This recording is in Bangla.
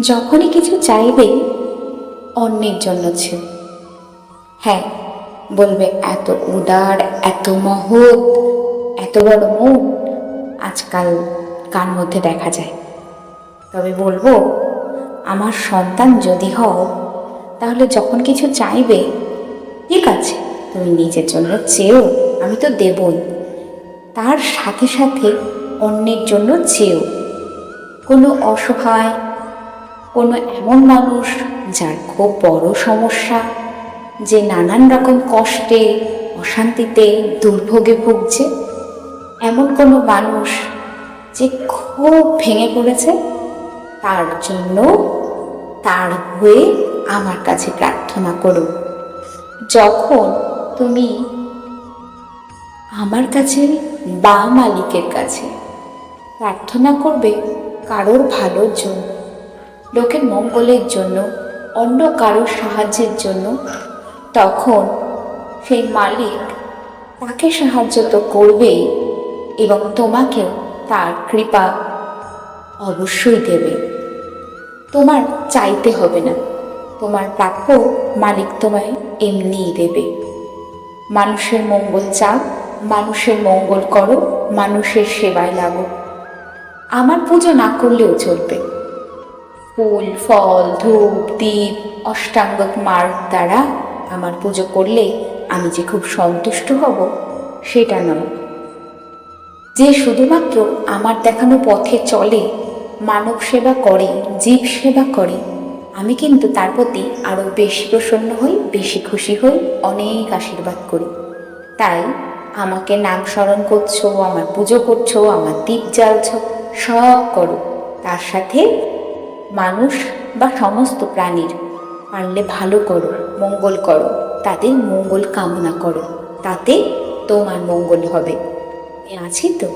যখনই কিছু চাইবে, অন্যের জন্য ছিল। হ্যাঁ বলবে, এত উদার, এত মহৎ, এত বড় মুখ আজকাল কার মধ্যে দেখা যায়? তবে বলব, আমার সন্তান যদি হও, তাহলে যখন কিছু চাইবে, ঠিক আছে, তুমি নিজের জন্য চেয়েও আমি তো দেবই। তার সাথে সাথে অন্যের জন্য চেয়েও কোনো অসহায় কোনো এমন মানুষ যার খুব বড় সমস্যা, যে নানান রকম কষ্টে, অশান্তিতে দুর্ভোগে ভুগছে? এমন কোনো মানুষ যে খুব ভেঙে পড়েছে? তার জন্য তার হয়ে আমার কাছে প্রার্থনা করো। যখন তুমি আমার কাছে বা মালিকের কাছে প্রার্থনা করবে, কারোর ভালোর জন্য লোকের মঙ্গলের জন্য, অন্য কারোর সাহায্যের জন্য। তখন সেই মালিক তাকে সাহায্য তো করবেই এবং তোমাকেও তার কৃপা অবশ্যই দেবে। তোমার চাইতে হবে না। তোমার প্রাপ্য মালিক তোমায় এমনিই দেবে। মানুষের মঙ্গল চাও, মানুষের মঙ্গল করো, মানুষের সেবায় লাগো। আমার পুজো না করলেও চলবে। ফুল, ফল, ধূপ, দীপ, অষ্টাঙ্গক মার্গ দ্বারা আমার পুজো করলে আমি যে খুব সন্তুষ্ট হব, সেটা নয়। যে শুধুমাত্র আমার দেখানো পথে চলে, মানব সেবা করে, জীব সেবা করে, আমি কিন্তু তার প্রতি আরও বেশি প্রসন্ন হই, বেশি খুশি হই, অনেক আশীর্বাদ করি। তাই আমাকে নাম স্মরণ করছ, আমার পুজো করছ, আমার দীপ জ্বালছ, সব করো। তার সাথে মানুষ বা সমস্ত প্রাণীর। পারলে ভালো করো, মঙ্গল করো, তাদের মঙ্গল কামনা করো, তাতে তোমার মঙ্গল হবে। আছি তো।